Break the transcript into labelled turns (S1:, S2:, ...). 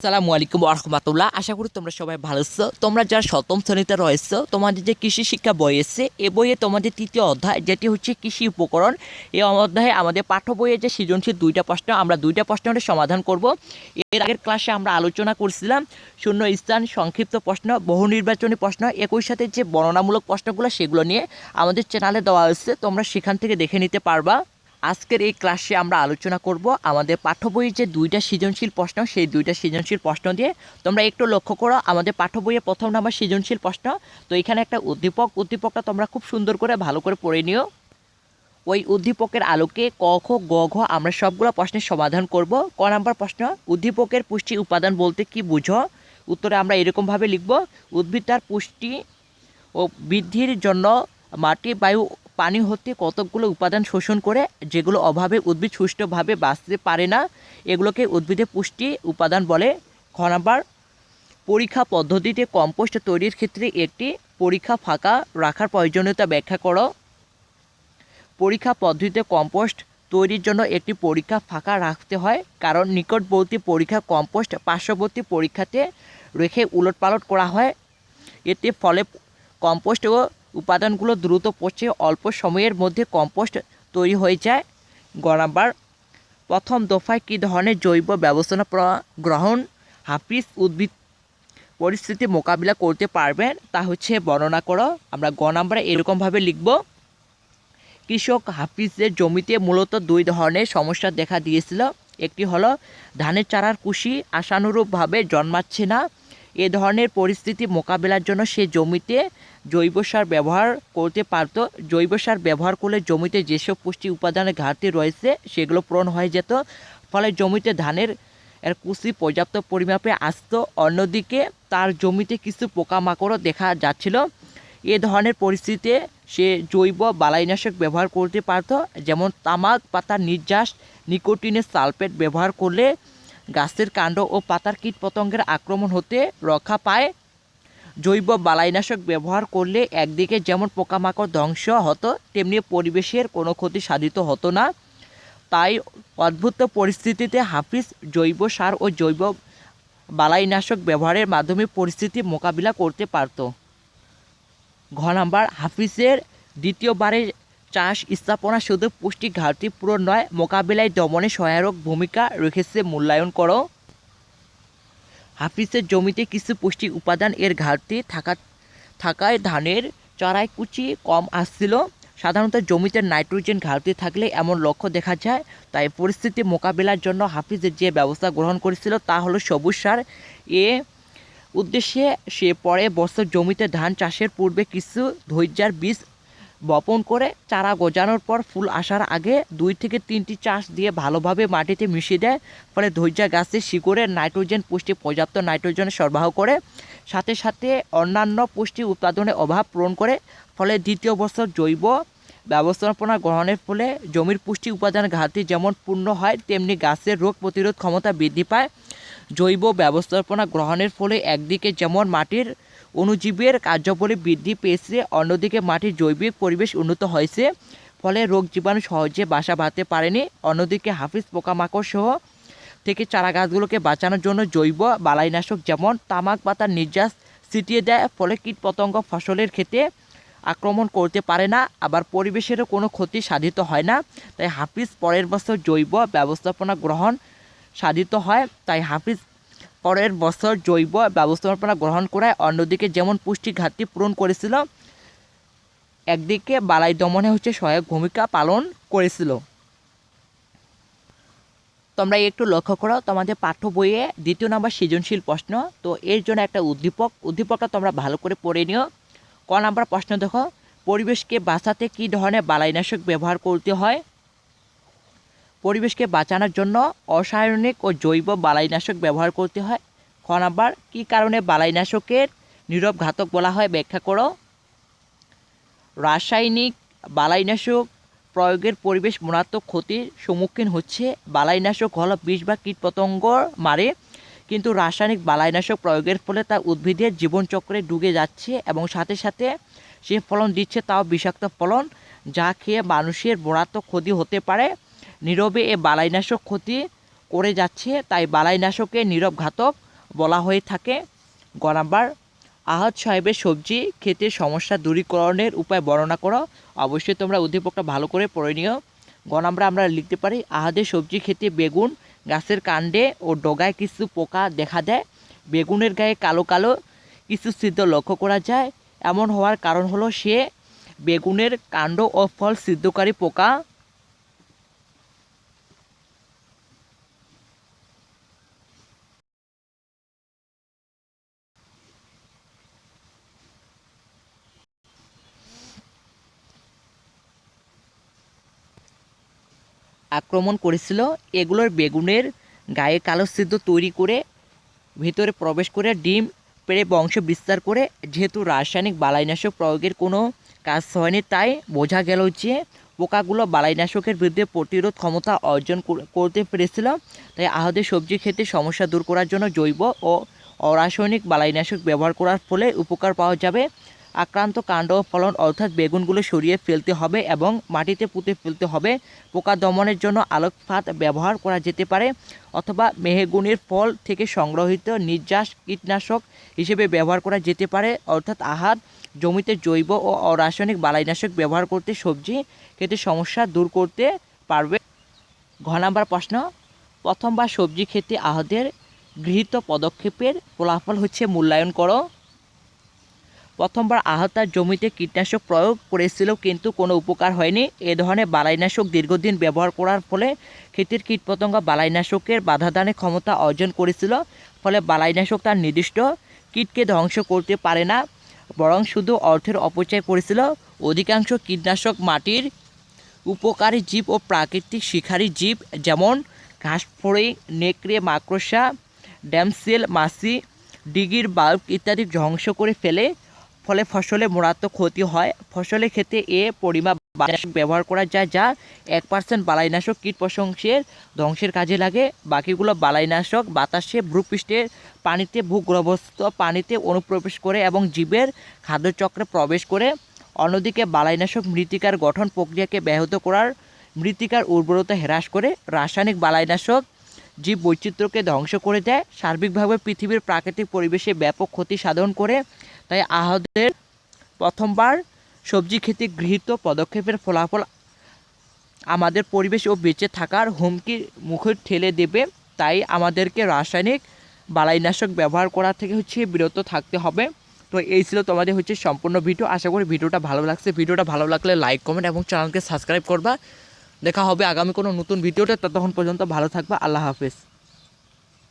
S1: আসসালামু আলাইকুম রহমতুল্লাহ। আশা করি তোমরা সবাই ভালো আছো। তোমরা যারা সপ্তম শ্রেণীতে রয়েছো, তোমাদের যে কৃষি শিক্ষা বই এসছে এ বইয়ে তোমাদের তৃতীয় অধ্যায়, যেটি হচ্ছে কৃষি উপকরণ এই অধ্যায়ে আমাদের পাঠ্য বইয়ে যে সৃজনশীল দুইটা প্রশ্ন, আমরা দুইটা প্রশ্নের সমাধান করব। এর আগের ক্লাসে আমরা আলোচনা করছিলাম, শূন্য স্থান, সংক্ষিপ্ত প্রশ্ন, বহু নির্বাচনী প্রশ্ন, একই সাথে যে বর্ণনামূলক প্রশ্নগুলো সেগুলো নিয়ে আমাদের চ্যানেলে দেওয়া হয়েছে, তোমরা সেখান থেকে দেখে নিতে পারবা। আজকের এই ক্লাসে আমরা আলোচনা করব আমাদের পাঠ্য বইয়ের যে দুইটা সৃজনশীল প্রশ্ন, সেই দুইটা সৃজনশীল প্রশ্ন দিয়ে। তোমরা একটু লক্ষ্য করো, আমাদের পাঠ্য বইয়ে প্রথম নাম্বার সৃজনশীল প্রশ্ন। তো এখানে একটা উদ্দীপক, উদ্দীপকটা তোমরা খুব সুন্দর করে, ভালো করে পড়ে নিও। ওই উদ্দীপকের আলোকে ক, খ, গ, ঘ আমরা সবগুলো প্রশ্নের সমাধান করব। ক নাম্বার প্রশ্ন, উদ্দীপকের পুষ্টি উপাদান বলতে কি বুঝো? উত্তরে আমরা এরকমভাবে লিখব, উদ্ভিদ তার পুষ্টি ও বৃদ্ধির জন্য মাটি, বায়ু পানি হতে কতকগুলো উপাদান শোষণ করে, যেগুলো অভাবে উদ্ভিদ সুষ্ঠুভাবে বাঁচতে পারে না, এগুলোকে উদ্ভিদের পুষ্টি উপাদান বলে। খ পরীক্ষা পদ্ধতিতে কম্পোস্ট তৈরির ক্ষেত্রে একটি পরীক্ষা ফাঁকা রাখার প্রয়োজনীয়তা ব্যাখ্যা করো। পরীক্ষা পদ্ধতিতে কম্পোস্ট তৈরির জন্য একটি পরীক্ষা ফাঁকা রাখতে হয়, কারণ নিকটবর্তী পরীক্ষা কম্পোস্ট পার্শ্ববর্তী পরীক্ষাতে রেখে উলটপালট করা হয়। এতে ফলে কম্পোস্ট ও উপাদানগুলো দ্রুত পচে অল্প সময়ের মধ্যে কম্পোস্ট তৈরি হয়ে যায়। গ নাম্বার, প্রথম দফায় কী ধরনের জৈব ব্যবস্থাপনা গ্রহণ, হাফিজ উদ্ভিদ পরিস্থিতি মোকাবিলা করতে পারবেন তা হচ্ছে বর্ণনা করো। আমরা গ নাম্বারে এরকমভাবে লিখব, কৃষক হাফিজের জমিতে মূলত দুই ধরনের সমস্যা দেখা দিয়েছিল। একটি হলো, ধানের চারার কুশি আশানুরূপভাবে জন্মাচ্ছে না এ ধরনের পরিস্থিতি মোকাবেলার জন্য সে জমিতে জৈব সার ব্যবহার করতে পারত। জৈব সার ব্যবহার করলে জমিতে যেসব পুষ্টি উপাদানের ঘাটতি রয়েছে, সেগুলো পূরণ হয়ে যেত। ফলে জমিতে ধানের এর কুশি পর্যাপ্ত পরিমাপে আসতো। অন্যদিকে তার জমিতে কিছু পোকামাকড়ও দেখা যাচ্ছিল। এ ধরনের পরিস্থিতিতে সে জৈব বালাইনাশক ব্যবহার করতে পারত। যেমন তামাক পাতার নির্যাস, নিকোটিনের সালফেট ব্যবহার করলে গাছের কাণ্ড ও পাতার কীটপতঙ্গের আক্রমণ হতে রক্ষা পায়। জৈব বালাইনাশক ব্যবহার করলে একদিকে যেমন পোকামাকড় ধ্বংস হতো, তেমনি পরিবেশের কোনো ক্ষতি সাধিত হতো না। তাই অদ্ভুত পরিস্থিতিতে হাফিজ জৈব সার ও জৈব বালাইনাশক ব্যবহারের মাধ্যমে পরিস্থিতি মোকাবিলা করতে পারত। ঘ নাম্বার, হাফিজের দ্বিতীয়বারের চাষ, স্থাপনা শুধু পুষ্টি, ঘাটতি পূরণ নয়। মোকাবিলায় দমনে সহায়ক ভূমিকা রেখেছে মূল্যায়ন করো। হাফিজের জমিতে কিছু পুষ্টি উপাদান এর ঘাটতি থাকা, থাকায় ধানের চারায় কুচি কম আসছিল। সাধারণত জমিতে নাইট্রোজেন ঘাটতি থাকলে এমন লক্ষ্য দেখা যায়। তাই পরিস্থিতি মোকাবিলার জন্য হাফিজের যে ব্যবস্থা গ্রহণ করেছিল তা হলো সবুজ সার। এ উদ্দেশ্যে সে পরে বছর জমিতে ধান চাষের পূর্বে কিছু ধৈর্যার বীজ বপন করে চারা গজানোর পর ফুল আসার আগে দুই থেকে তিনটি চাষ দিয়ে ভালোভাবে মাটিতে মিশিয়ে দেয়। ফলে ধৈর্যা গাছের শিকড়ে নাইট্রোজেন পুষ্টি, পর্যাপ্ত নাইট্রোজেন সরবরাহ করে। সাথে সাথে অন্যান্য পুষ্টি উৎপাদনের অভাব পূরণ করে। ফলে দ্বিতীয় বছর জৈব ব্যবস্থাপনা গ্রহণের ফলে জমির পুষ্টি উপাদান ঘাটতি যেমন পূর্ণ হয়, তেমনি গাছের রোগ প্রতিরোধ ক্ষমতা বৃদ্ধি পায়। জৈব ব্যবস্থাপনা গ্রহণের ফলে একদিকে যেমন মাটির অণুজীবের কার্যাবলী বৃদ্ধি পেয়েছে। অন্যদিকে মাটির জৈবিক পরিবেশ উন্নত হয়েছে। ফলে রোগ জীবাণু সহজে বাসা বাঁধতে পারেনি। অন্যদিকে হাফিজ পোকামাকড় সহ থেকে চারা গাছগুলোকে বাঁচানোর জন্য জৈব বালাইনাশক যেমন তামাক পাতার নির্যাস ছিটিয়ে দেয়, ফলে কীটপতঙ্গ ফসলের ক্ষেত্রে আক্রমণ করতে পারে না। আবার পরিবেশেরও কোনো ক্ষতি সাধিত হয় না। তাই হাফিজ পরের বছর জৈব ব্যবস্থাপনা গ্রহণ সাধিত হয়। তাই হাফিজ পরের বছর জৈব ব্যবস্থাপনা গ্রহণ করায় অন্যদিকে যেমন পুষ্টি ঘাটতি পূরণ করেছিল, একদিকে বালাই দমনে হচ্ছে সহায়ক ভূমিকা পালন করেছিল। তোমরা একটু লক্ষ্য করো, তোমাদের পাঠ্য বইয়ে দ্বিতীয় নম্বর সৃজনশীল প্রশ্ন, তো এর জন্য একটা উদ্দীপক, উদ্দীপকটা তোমরা ভালো করে পড়ে নিও। ক নাম্বার প্রশ্ন দেখো, পরিবেশকে বাঁচাতে কী ধরনের বালাইনাশক ব্যবহার করতে হয়? পরিবেশকে বাঁচানোর জন্য অসায়নিক ও জৈব বালাইনাশক ব্যবহার করতে হয়। খ নাম্বার, কী কারণে বালাইনাশকের নীরব ঘাতক বলা হয় ব্যাখ্যা করো। রাসায়নিক বালাইনাশক প্রয়োগের পরিবেশ মারাত্মক ক্ষতির সম্মুখীন হচ্ছে। বালাইনাশক হল বিষ বা কীটপতঙ্গ মারে, কিন্তু রাসায়নিক বালাইনাশক প্রয়োগের ফলে তা উদ্ভিদের জীবনচক্রে ডুবে যাচ্ছে এবং সাথে সাথে সে ফলন দিচ্ছে তাও বিষাক্ত ফলন, যা খেয়ে মানুষের মারাত্মক ক্ষতি হতে পারে। নীরবে এ বালাইনাশক ক্ষতি করে যাচ্ছে, তাই বালাইনাশককে নীরব ঘাতক বলা হয়ে থাকে। গ নাম্বার আহাদ সাহেবের সবজি খেতে সমস্যা দূরীকরণের উপায় বর্ণনা করো। অবশ্যই তোমরা উদ্দীপকটা ভালো করে পড়ে নিও। গ আমরা লিখতে পারি, আহাদের সবজি খেতে বেগুন, গাছের কাণ্ডে ও ডগায় কিছু পোকা দেখা দেয়। বেগুনের গায়ে কালো কালো কিছু সিদ্ধ লক্ষ্য করা যায়। এমন হওয়ার কারণ হলো সে বেগুনের কাণ্ড ও ফল সিদ্ধকারী পোকা আক্রমণ করেছিল, এগুলোর বেগুনের গায়ে কালো সিদ্ধ তৈরি করে ভেতরে প্রবেশ করে ডিম পেড়ে বংশ বিস্তার করে, যেহেতু রাসায়নিক বালাইনাশক প্রয়োগের কোনো কাজ হয়নি, তাই বোঝা গেল যে পোকাগুলো বালাইনাশকের বিরুদ্ধে প্রতিরোধ ক্ষমতা অর্জন করতে পেরেছিল, তাই আহদের সবজি খেতে সমস্যা দূর করার জন্য জৈব ও অরাসায়নিক বালাইনাশক ব্যবহার করার ফলে উপকার পাওয়া যাবে। আক্রান্ত কাণ্ড ফলন অর্থাৎ বেগুনগুলো সরিয়ে ফেলতে হবে এবং মাটিতে পুঁতে ফেলতে হবে। পোকা দমনের জন্য আলোক ফাঁদ ব্যবহার করা যেতে পারে অথবা মেহেগুনের ফল থেকে সংগ্রহিত নির্যাস কীটনাশক হিসেবে ব্যবহার করা যেতে পারে অর্থাৎ আহাত জমিতে জৈব ও অরাসায়নিক বালাইনাশক ব্যবহার করতে সবজি খেতে সমস্যা দূর করতে পারবে। ঘ নাম্বার প্রশ্ন, প্রথমবার সবজি খেতে আহদের গৃহীত পদক্ষেপের ফলাফল হচ্ছে মূল্যায়ন করো। প্রথমবার আহতার জমিতে কীটনাশক প্রয়োগ করেছিল কিন্তু কোনো উপকার হয়নি। এ ধরনের বালাইনাশক দীর্ঘদিন ব্যবহার করার ফলে ক্ষেতের কীটপতঙ্গ বালাইনাশকের বাধাদানে ক্ষমতা অর্জন করেছিল। ফলে বালাইনাশক তার নির্দিষ্ট কীটকে ধ্বংস করতে পারে না, বরং শুধু অর্থের অপচয় করেছিল। অধিকাংশ কীটনাশক মাটির উপকারী জীব ও প্রাকৃতিক শিকারী জীব যেমন ঘাসফড়ি, নেকড়ে, মাকড়সা ড্যামসেল মাছি, ডিগির বাল্ব ইত্যাদি ধ্বংস করে ফেলে। ফলে ফসলে মারাত্মক ক্ষতি হয়। ফসলের ক্ষেত্রে এ পরিমাপ বালাইনাশক ব্যবহার করা যায় যা এক পার্সেন্ট বালাইনাশক কীটপতঙ্গের ধ্বংসের কাজে লাগে। বাকিগুলো বালাইনাশক, বাতাসে ভূপৃষ্ঠের পানিতে, ভূগর্ভস্থ পানিতে অনুপ্রবেশ করে এবং জীবের খাদ্যচক্রে প্রবেশ করে। অন্যদিকে বালাইনাশক মৃত্তিকার গঠন প্রক্রিয়াকে ব্যাহত করার মৃত্তিকার উর্বরতা হ্রাস করে। রাসায়নিক বালাইনাশক জীব বৈচিত্র্যকে ধ্বংস করে দেয়। সার্বিকভাবে পৃথিবীর প্রাকৃতিক পরিবেশে ব্যাপক ক্ষতি সাধন করে। তাই আহদের প্রথমবার সবজি খেতে গৃহীত পদক্ষেপের ফলাফল আমাদের পরিবেশ ও বেঁচে থাকার হুমকির মুখে ঠেলে দেবে। তাই আমাদেরকে রাসায়নিক বালাইনাশক ব্যবহার করা থেকে হচ্ছে বিরত থাকতে হবে। তো এই ছিল তোমাদের হচ্ছে সম্পূর্ণ ভিডিও। আশা করি ভিডিওটা ভালো লাগছে। ভিডিওটা ভালো লাগলে লাইক, কমেন্ট এবং চ্যানেলকে সাবস্ক্রাইব করবা। দেখা হবে আগামী কোনো নতুন ভিডিওটা ততক্ষণ পর্যন্ত ভালো থাকবা। আল্লাহ হাফেজ।